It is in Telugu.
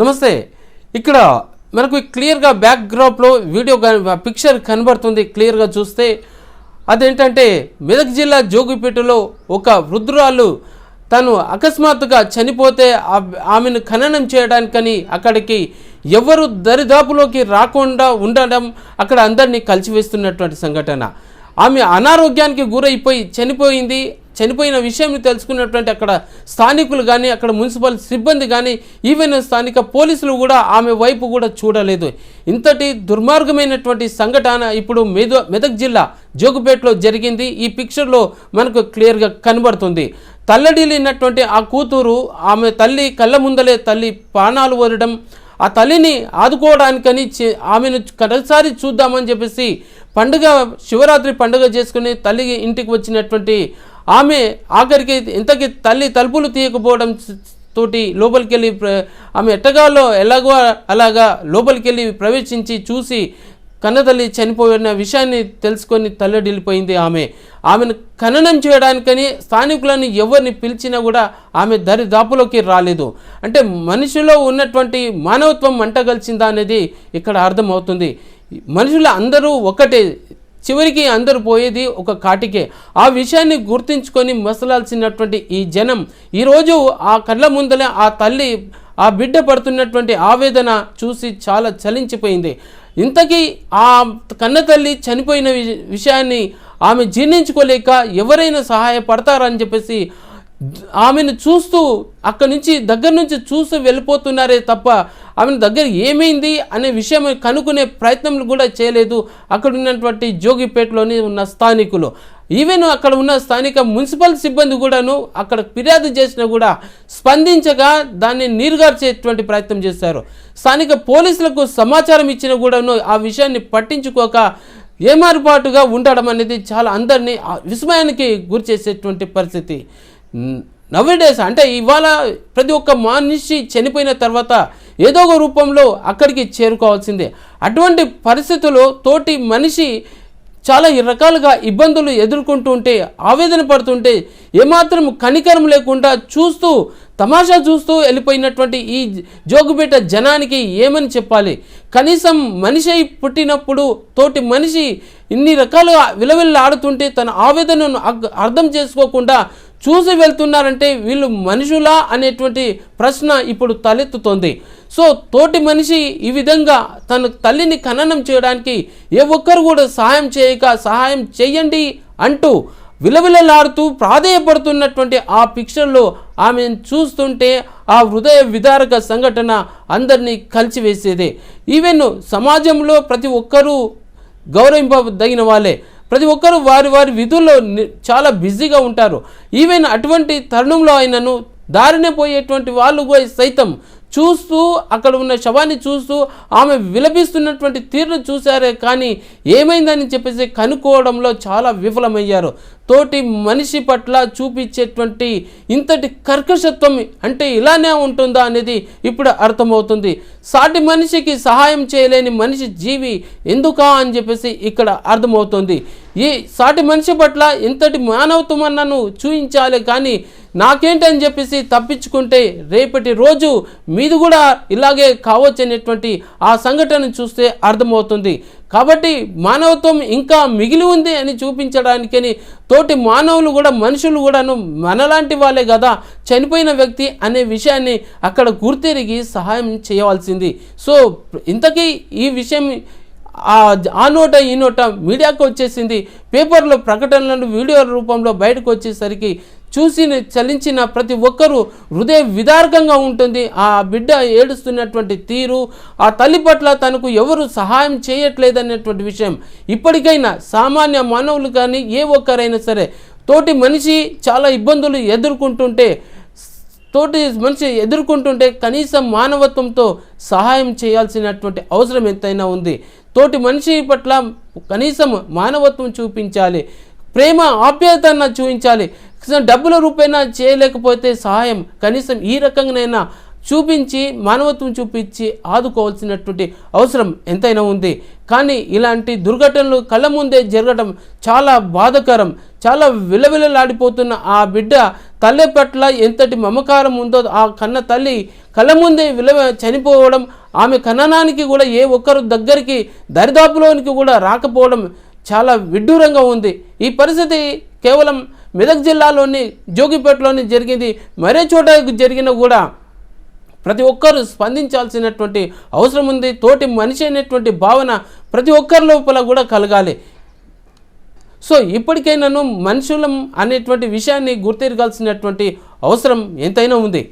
నమస్తే. ఇక్కడ మనకు క్లియర్గా బ్యాక్గ్రాప్లో వీడియో పిక్చర్ కనబడుతుంది క్లియర్గా చూస్తే. అదేంటంటే మెదక్ జిల్లా జోగిపేటలో ఒక వృద్ధురాలు తను అకస్మాత్తుగా చనిపోతే ఆమెను ఖననం చేయడానికని అక్కడికి ఎవరు దరిదాపులోకి రాకుండా ఉండడం అక్కడ అందరినీ కలిసివేస్తున్నటువంటి సంఘటన. ఆమె అనారోగ్యానికి గురైపోయి చనిపోయింది. చనిపోయిన విషయం తెలుసుకున్నటువంటి అక్కడ స్థానికులు కానీ అక్కడ మున్సిపల్ సిబ్బంది కానీ ఈవెన్ స్థానిక పోలీసులు కూడా ఆమె వైపు కూడా చూడలేదు. ఇంతటి దుర్మార్గమైనటువంటి సంఘటన ఇప్పుడు మెద మెదక్ జిల్లా జోగుపేటలో జరిగింది. ఈ పిక్చర్లో మనకు క్లియర్గా కనబడుతుంది. తల్లడిల్లినటువంటి ఆ కూతురు ఆమె తల్లి కళ్ళ ముందలే తల్లి ప్రాణాలు వదడం ఆ తల్లిని ఆదుకోవడానికని ఆమెను కడసారి చూద్దామని చెప్పేసి పండుగ శివరాత్రి పండుగ చేసుకుని తల్లి ఇంటికి వచ్చినటువంటి ఆమె ఆఖరికి ఇంతకి తల్లి తలుపులు తీయకపోవడం తోటి లోపలికి వెళ్ళి ఆమె ఎట్టగాలో ఎలాగో అలాగా లోపలికి వెళ్ళి ప్రవేశించి చూసి కన్నతల్లి చనిపోయిన విషయాన్ని తెలుసుకొని తల్లడిల్లిపోయింది ఆమె. ఆమెను ఖననం చేయడానికని స్థానికులను ఎవరిని పిలిచినా కూడా ఆమె దరిదాపులోకి రాలేదు. అంటే మనిషిలో ఉన్నటువంటి మానవత్వం మంటగలిచిందా అనేది ఇక్కడ అర్థమవుతుంది. మనుషులు అందరూ ఒకటే చివరికి అందరూ పోయేది ఒక కాటికే. ఆ విషయాన్ని గుర్తించుకొని మసలాల్సినటువంటి ఈ జనం ఈరోజు ఆ కళ్ళ ముందలే ఆ తల్లి ఆ బిడ్డ పడుతున్నటువంటి ఆవేదన చూసి చాలా చలించిపోయింది. ఇంతకీ ఆ కన్న తల్లి చనిపోయిన వి- విషయాన్ని ఆమె జీర్ణించుకోలేక ఎవరైనా సహాయపడతారని చెప్పేసి ఆమెను చూస్తూ అక్కడి నుంచి దగ్గర నుంచి చూస్తూ వెళ్ళిపోతున్నారే తప్ప ఆమెను దగ్గర ఏమైంది అనే విషయం కనుక్కునే ప్రయత్నం కూడా చేయలేదు. అక్కడ ఉన్నటువంటి జోగిపేటలోని ఉన్న స్థానికులు. ఈవెన్ అక్కడ ఉన్న స్థానిక మున్సిపల్ సిబ్బంది కూడాను అక్కడ ఫిర్యాదు చేసినా కూడా స్పందించగా దాన్ని నీరుగార్చేటువంటి ప్రయత్నం చేశారు. స్థానిక పోలీసులకు సమాచారం ఇచ్చినా కూడాను ఆ విషయాన్ని పట్టించుకోక ఏమారుపాటుగా ఉండడం అనేది చాలా అందరినీ ఆ విస్మయానికి గురి చేసేటువంటి పరిస్థితి. నవ్వేడేస్ అంటే ఇవాళ ప్రతి ఒక్క మనిషి చనిపోయిన తర్వాత ఏదో ఒక రూపంలో అక్కడికి చేరుకోవాల్సిందే. అటువంటి పరిస్థితుల్లో తోటి మనిషి చాలా రకాలుగా ఇబ్బందులు ఎదుర్కొంటూ ఉంటే ఆవేదన పడుతుంటే ఏమాత్రం కనికరం లేకుండా చూస్తూ తమాషా చూస్తూ వెళ్ళిపోయినటువంటి ఈ జోగుబేట జనానికి ఏమని చెప్పాలి? కనీసం మనిషి పుట్టినప్పుడు తోటి మనిషి ఇన్ని రకాలుగా విలవిల్లాడుతుంటే తన ఆవేదనను అర్థం చేసుకోకుండా చూసి వెళ్తున్నారంటే వీళ్ళు మనుషులా అనేటువంటి ప్రశ్న ఇప్పుడు తలెత్తుతోంది. సో తోటి మనిషి ఈ విధంగా తన తల్లిని ఖననం చేయడానికి ఏ ఒక్కరు కూడా సహాయం చేయక సహాయం చేయండి అంటూ విలవిలలాడుతూ ప్రాధేయపడుతున్నటువంటి ఆ పిక్చర్లో ఆమెను చూస్తుంటే ఆ హృదయ విదారక సంఘటన అందరినీ కలిసివేసేదే. ఈవెన్ సమాజంలో ప్రతి ఒక్కరూ గౌరవింపదగిన వాళ్ళే. ప్రతి ఒక్కరూ వారి వారి విధుల్లో చాలా బిజీగా ఉంటారు. ఈవెన్ అటువంటి తరుణంలో ఆయనను దారినే పోయేటువంటి వాళ్ళు పోయి సైతం చూస్తూ అక్కడ ఉన్న శవాన్ని చూస్తూ ఆమె విలపిస్తున్నటువంటి తీరును చూశారే కానీ ఏమైందని చెప్పేసి కనుక్కోవడంలో చాలా విఫలమయ్యారు. తోటి మనిషి పట్ల చూపించేటువంటి ఇంతటి కర్కశత్వం అంటే ఇలానే ఉంటుందా అనేది ఇప్పుడు అర్థమవుతుంది. సాటి మనిషికి సహాయం చేయలేని మనిషి జీవి ఎందుకా అని చెప్పేసి ఇక్కడ అర్థమవుతుంది. ఈ సాటి మనిషి పట్ల ఇంతటి మానవత్వమన్నను చూపించాలి కానీ నాకేంటని చెప్పేసి తప్పించుకుంటే రేపటి రోజు మీది కూడా ఇలాగే కావచ్చు అనేటువంటి ఆ సంఘటన చూస్తే అర్థమవుతుంది. కాబట్టి మానవత్వం ఇంకా మిగిలి ఉంది అని చూపించడానికని తోటి మానవులు కూడా మనుషులు కూడాను మనలాంటి వాళ్ళే కదా చనిపోయిన వ్యక్తి అనే విషయాన్ని అక్కడ గుర్తెరిగి సహాయం చేయవలసింది. సో ఇంతకీ ఈ విషయం ఆ ఆ నోట ఈ నోట మీడియాకు వచ్చేసింది. పేపర్లో ప్రకటనలను వీడియో రూపంలో బయటకు వచ్చేసరికి చూసి చలించిన ప్రతి ఒక్కరూ హృదయ విదార్గంగా ఉంటుంది. ఆ బిడ్డ ఏడుస్తున్నటువంటి తీరు ఆ తల్లి పట్ల తనకు ఎవరు సహాయం చేయట్లేదనేటువంటి విషయం ఇప్పటికైనా సామాన్య మానవులు కానీ ఏ ఒక్కరైనా సరే తోటి మనిషి చాలా ఇబ్బందులు ఎదుర్కొంటుంటే తోటి మనిషి ఎదుర్కొంటుంటే కనీసం మానవత్వంతో సహాయం చేయాల్సినటువంటి అవసరం ఎంతైనా ఉంది. తోటి మనిషి పట్ల కనీసం మానవత్వం చూపించాలి. ప్రేమ ఆప్యాయతన చూపించాలి. కనీసం డబ్బుల రూపేణా చేయలేకపోతే సహాయం కనీసం ఈ రకంగానైనా చూపించి మానవత్వం చూపించి ఆదుకోవాల్సినటువంటి అవసరం ఎంతైనా ఉంది. కానీ ఇలాంటి దుర్ఘటనలు కళ్ళ ముందే జరగడం చాలా బాధకరం. చాలా విలవిలలాడిపోతున్న ఆ బిడ్డ తల్లి పట్ల ఎంతటి మమకారం ఉందో ఆ కన్న తల్లి కళ్ళ ముందే విలవ చనిపోవడం ఆమె కన్ననానికి కూడా ఏ ఒక్కరు దగ్గరికి దరిదాపులోనికి కూడా రాకపోవడం చాలా విడ్డూరంగా ఉంది. ఈ పరిస్థితి కేవలం మెదక్ జిల్లాలోని జోగిపేటలోని జరిగింది. మరే చోట జరిగినా కూడా ప్రతి ఒక్కరూ స్పందించాల్సినటువంటి అవసరం ఉంది. తోటి మనిషి అనేటువంటి భావన ప్రతి ఒక్కరి లోపల కూడా కలగాలి. సో ఇప్పటికైనాను మనుషులం అనేటువంటి విషయాన్ని గుర్తిరగాల్సినటువంటి అవసరం ఎంతైనా ఉంది.